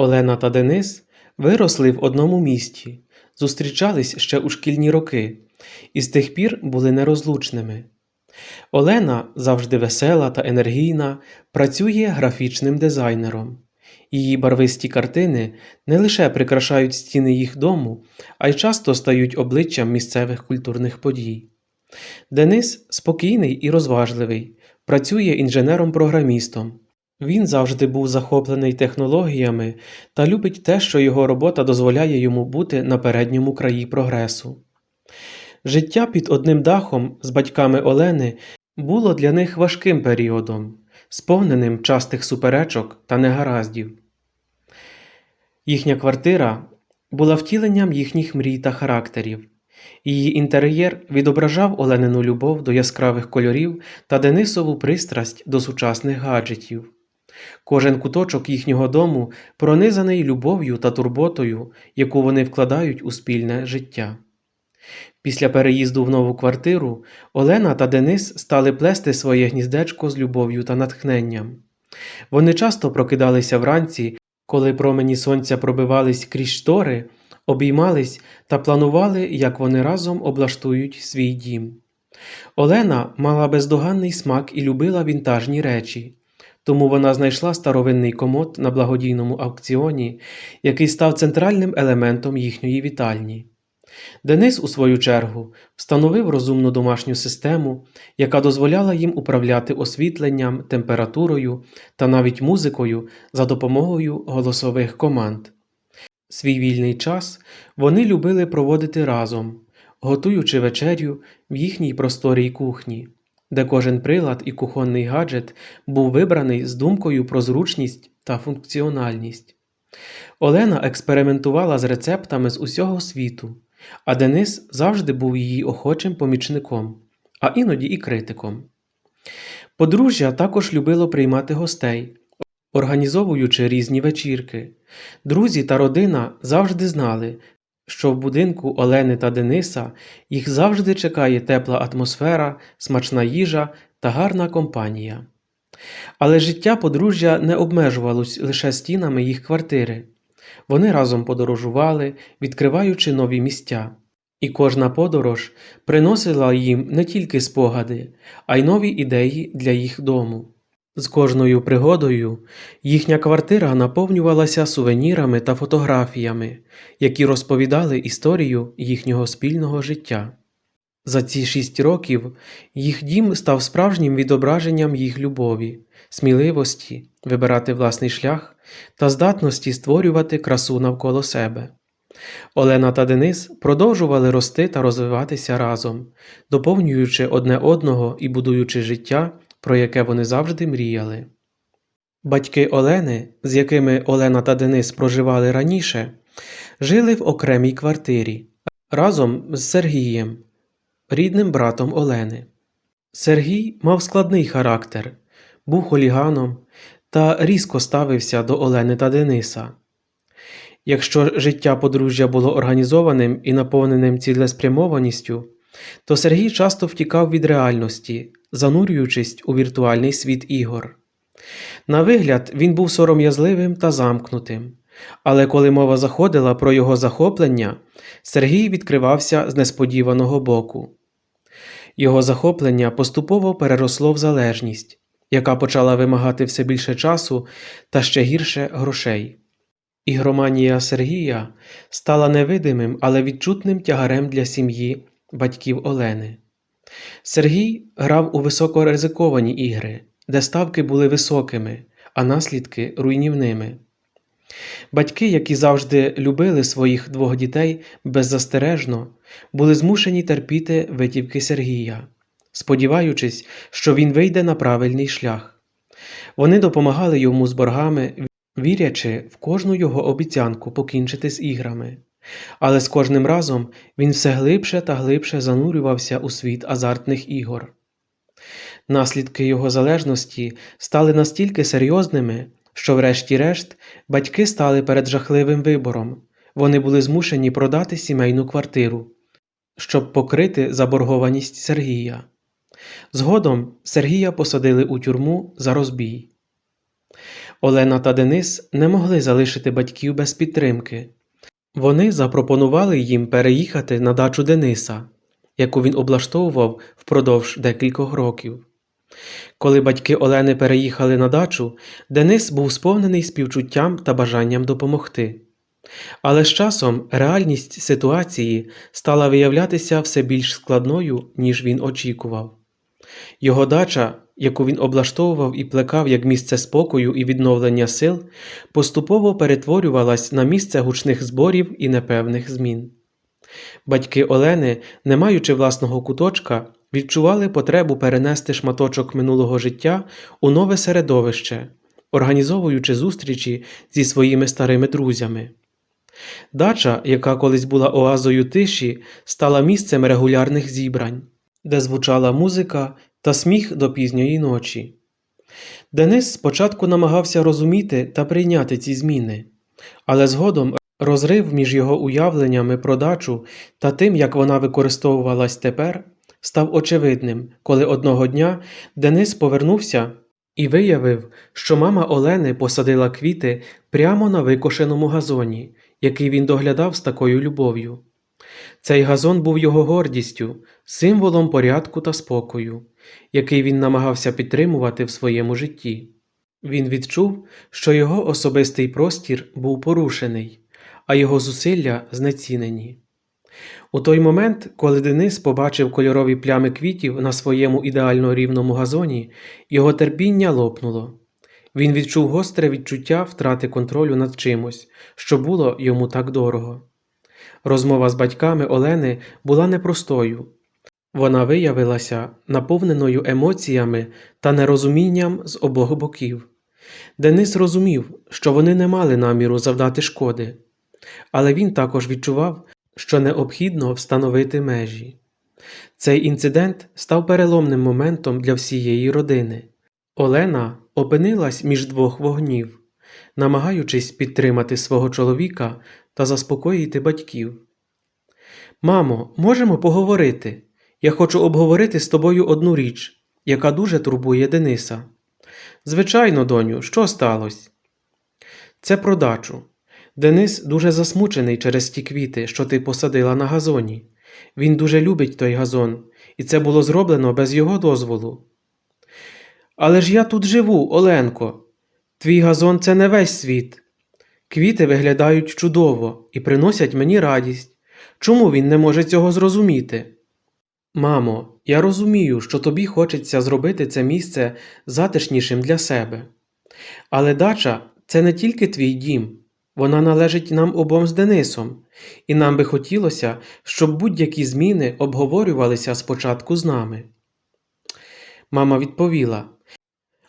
Олена та Денис виросли в одному місті, зустрічались ще у шкільні роки і з тих пір були нерозлучними. Олена завжди весела та енергійна, працює графічним дизайнером. Її барвисті картини не лише прикрашають стіни їх дому, а й часто стають обличчям місцевих культурних подій. Денис спокійний і розважливий, працює інженером-програмістом. Він завжди був захоплений технологіями та любить те, що його робота дозволяє йому бути на передньому краї прогресу. Життя під одним дахом з батьками Олени було для них важким періодом, сповненим частих суперечок та негараздів. Їхня квартира була втіленням їхніх мрій та характерів. Її інтер'єр відображав Оленину любов до яскравих кольорів та Денисову пристрасть до сучасних гаджетів. Кожен куточок їхнього дому пронизаний любов'ю та турботою, яку вони вкладають у спільне життя. Після переїзду в нову квартиру Олена та Денис стали плести своє гніздечко з любов'ю та натхненням. Вони часто прокидалися вранці, коли промені сонця пробивались крізь штори, обіймались та планували, як вони разом облаштують свій дім. Олена мала бездоганний смак і любила вінтажні речі, тому вона знайшла старовинний комод на благодійному аукціоні, який став центральним елементом їхньої вітальні. Денис, у свою чергу, встановив розумну домашню систему, яка дозволяла їм управляти освітленням, температурою та навіть музикою за допомогою голосових команд. Свій вільний час вони любили проводити разом, готуючи вечерю в їхній просторій кухні, де кожен прилад і кухонний гаджет був вибраний з думкою про зручність та функціональність. Олена експериментувала з рецептами з усього світу, а Денис завжди був її охочим помічником, а іноді і критиком. Подружжя також любило приймати гостей, організовуючи різні вечірки. Друзі та родина завжди знали, що в будинку Олени та Дениса їх завжди чекає тепла атмосфера, смачна їжа та гарна компанія. Але життя подружжя не обмежувалось лише стінами їх квартири. Вони разом подорожували, відкриваючи нові місця. І кожна подорож приносила їм не тільки спогади, а й нові ідеї для їх дому. З кожною пригодою їхня квартира наповнювалася сувенірами та фотографіями, які розповідали історію їхнього спільного життя. За ці шість років їх дім став справжнім відображенням їх любові, сміливості вибирати власний шлях та здатності створювати красу навколо себе. Олена та Денис продовжували рости та розвиватися разом, доповнюючи одне одного і будуючи життя, про яке вони завжди мріяли. Батьки Олени, з якими Олена та Денис проживали раніше, жили в окремій квартирі разом з Сергієм, рідним братом Олени. Сергій мав складний характер, був хуліганом та різко ставився до Олени та Дениса. Якщо життя подружжя було організованим і наповненим цілеспрямованістю, то Сергій часто втікав від реальності, занурюючись у віртуальний світ ігор. На вигляд, він був сором'язливим та замкнутим, але коли мова заходила про його захоплення, Сергій відкривався з несподіваного боку. Його захоплення поступово переросло в залежність, яка почала вимагати все більше часу та ще гірше грошей. Ігроманія Сергія стала невидимим, але відчутним тягарем для сім'ї батьків Олени. Сергій грав у високоризиковані ігри, де ставки були високими, а наслідки руйнівними. Батьки, які завжди любили своїх двох дітей беззастережно, були змушені терпіти витівки Сергія, сподіваючись, що він вийде на правильний шлях. Вони допомагали йому з боргами, вірячи в кожну його обіцянку покінчити з іграми. Але з кожним разом він все глибше та глибше занурювався у світ азартних ігор. Наслідки його залежності стали настільки серйозними, що, врешті-решт, батьки стали перед жахливим вибором вони були змушені продати сімейну квартиру, щоб покрити заборгованість Сергія. Згодом Сергія посадили у тюрму за розбій. Олена та Денис не могли залишити батьків без підтримки. Вони запропонували їм переїхати на дачу Дениса, яку він облаштовував впродовж декількох років. Коли батьки Олени переїхали на дачу, Денис був сповнений співчуттям та бажанням допомогти. Але з часом реальність ситуації стала виявлятися все більш складною, ніж він очікував. Його дача, яку він облаштовував і плекав як місце спокою і відновлення сил, поступово перетворювалась на місце гучних зборів і непевних змін. Батьки Олени, не маючи власного куточка, відчували потребу перенести шматочок минулого життя у нове середовище, організовуючи зустрічі зі своїми старими друзями. Дача, яка колись була оазою тиші, стала місцем регулярних зібрань, де звучала музика та сміх до пізньої ночі. Денис спочатку намагався розуміти та прийняти ці зміни, але згодом розрив між його уявленнями про дачу та тим, як вона використовувалась тепер, став очевидним, коли одного дня Денис повернувся і виявив, що мама Олени посадила квіти прямо на викошеному газоні, який він доглядав з такою любов'ю. Цей газон був його гордістю, символом порядку та спокою, який він намагався підтримувати в своєму житті. Він відчув, що його особистий простір був порушений, а його зусилля знецінені. У той момент, коли Денис побачив кольорові плями квітів на своєму ідеально рівному газоні, його терпіння лопнуло. Він відчув гостре відчуття втрати контролю над чимось, що було йому так дорого. Розмова з батьками Олени була непростою. Вона виявилася наповненою емоціями та нерозумінням з обох боків. Денис розумів, що вони не мали наміру завдати шкоди, але він також відчував, що необхідно встановити межі. Цей інцидент став переломним моментом для всієї родини. Олена опинилась між двох вогнів, намагаючись підтримати свого чоловіка та заспокоїти батьків. Мамо, можемо поговорити? Я хочу обговорити з тобою одну річ, яка дуже турбує Дениса. Звичайно, доню, що сталося? Це про дачу. Денис дуже засмучений через ті квіти, що ти посадила на газоні. Він дуже любить той газон, і це було зроблено без його дозволу. Але ж я тут живу, Оленко. Твій газон це не весь світ. Квіти виглядають чудово і приносять мені радість. Чому він не може цього зрозуміти? Мамо, я розумію, що тобі хочеться зробити це місце затишнішим для себе. Але дача це не тільки твій дім, вона належить нам обом з Денисом, і нам би хотілося, щоб будь-які зміни обговорювалися спочатку з нами. Мама відповіла: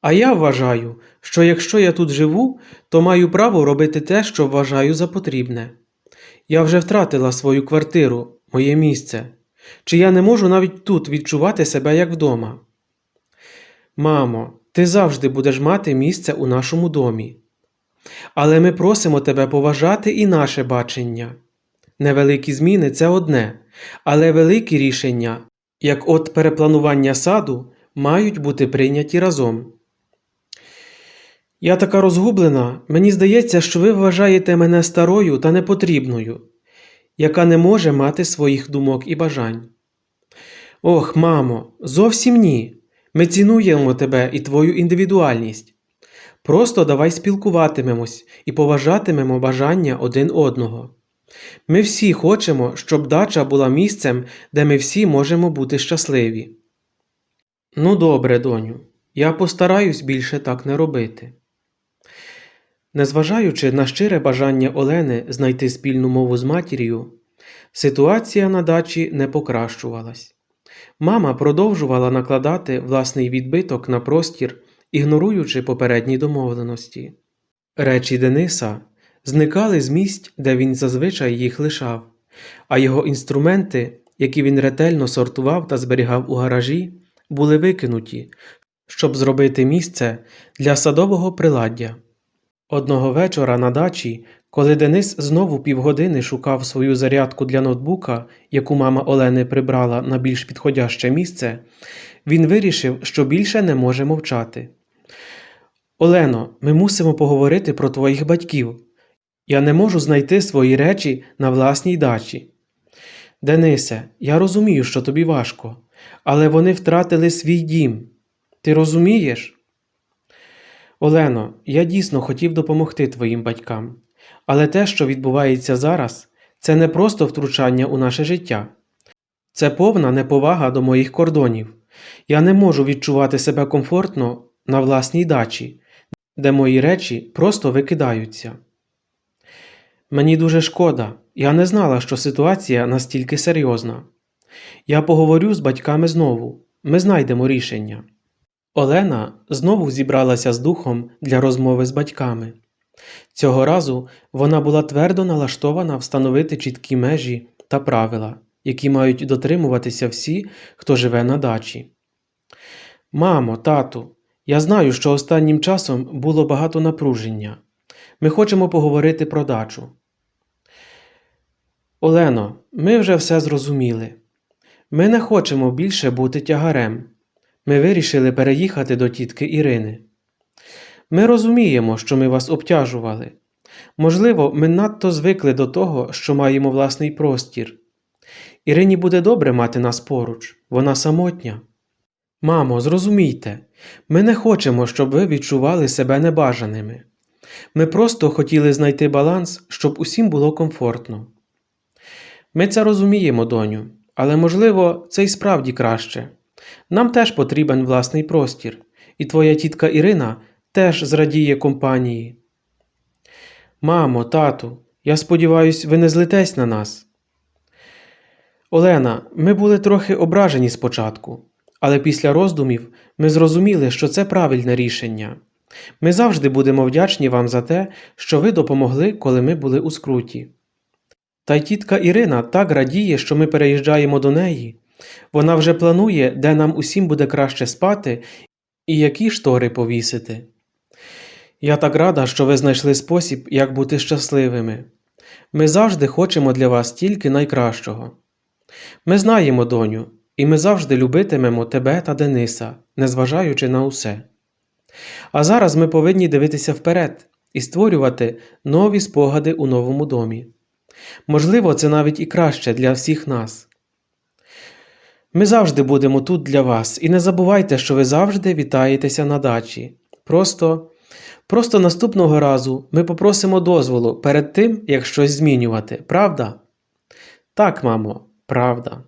А я вважаю, що якщо я тут живу, то маю право робити те, що вважаю за потрібне. Я вже втратила свою квартиру, моє місце, чи я не можу навіть тут відчувати себе як вдома. Мамо, ти завжди будеш мати місце у нашому домі. Але ми просимо тебе поважати і наше бачення. Невеликі зміни це одне, але великі рішення, як от перепланування саду, мають бути прийняті разом. Я така розгублена, мені здається, що ви вважаєте мене старою та непотрібною, яка не може мати своїх думок і бажань. Ох, мамо, зовсім ні. Ми цінуємо тебе і твою індивідуальність. Просто давай спілкуватимемось і поважатимемо бажання один одного. Ми всі хочемо, щоб дача була місцем, де ми всі можемо бути щасливі. Ну, добре, доню, я постараюсь більше так не робити. Незважаючи на щире бажання Олени знайти спільну мову з матір'ю, ситуація на дачі не покращувалась. Мама продовжувала накладати власний відбиток на простір, ігноруючи попередні домовленості. Речі Дениса зникали з місць, де він зазвичай їх лишав, а його інструменти, які він ретельно сортував та зберігав у гаражі, були викинуті, щоб зробити місце для садового приладдя. Одного вечора на дачі, коли Денис знову півгодини шукав свою зарядку для ноутбука, яку мама Олени прибрала на більш підходяще місце, він вирішив, що більше не може мовчати. Олено, ми мусимо поговорити про твоїх батьків. Я не можу знайти свої речі на власній дачі. Денисе, я розумію, що тобі важко, але вони втратили свій дім. Ти розумієш? Олено, я дійсно хотів допомогти твоїм батькам, але те, що відбувається зараз, це не просто втручання у наше життя. Це повна неповага до моїх кордонів. Я не можу відчувати себе комфортно на власній дачі, де мої речі просто викидаються. Мені дуже шкода, я не знала, що ситуація настільки серйозна. Я поговорю з батьками знову, ми знайдемо рішення. Олена знову зібралася з духом для розмови з батьками. Цього разу вона була твердо налаштована встановити чіткі межі та правила, які мають дотримуватися всі, хто живе на дачі. Мамо, тату, я знаю, що останнім часом було багато напруження. Ми хочемо поговорити про дачу. Олено, ми вже все зрозуміли. Ми не хочемо більше бути тягарем. Ми вирішили переїхати до тітки Ірини. Ми розуміємо, що ми вас обтяжували. Можливо, ми надто звикли до того, що маємо власний простір. Ірині буде добре мати нас поруч, вона самотня. Мамо, зрозумійте, ми не хочемо, щоб ви відчували себе небажаними. Ми просто хотіли знайти баланс, щоб усім було комфортно. Ми це розуміємо, доню, але можливо, це й справді краще. Нам теж потрібен власний простір, і твоя тітка Ірина теж зрадіє компанії. Мамо, тату, я сподіваюсь, ви не злитесь на нас. Олена, ми були трохи ображені спочатку, але після роздумів ми зрозуміли, що це правильне рішення. Ми завжди будемо вдячні вам за те, що ви допомогли, коли ми були у скруті. Та й тітка Ірина так радіє, що ми переїжджаємо до неї. Вона вже планує, де нам усім буде краще спати і які штори повісити. Я так рада, що ви знайшли спосіб, як бути щасливими. Ми завжди хочемо для вас тільки найкращого. Ми знаємо, доню, і ми завжди любитимемо тебе та Дениса, незважаючи на усе. А зараз ми повинні дивитися вперед і створювати нові спогади у новому домі. Можливо, це навіть і краще для всіх нас. Ми завжди будемо тут для вас, і не забувайте, що ви завжди вітаєтеся на дачі. Просто, просто наступного разу ми попросимо дозволу перед тим, як щось змінювати, правда? Так, мамо, правда.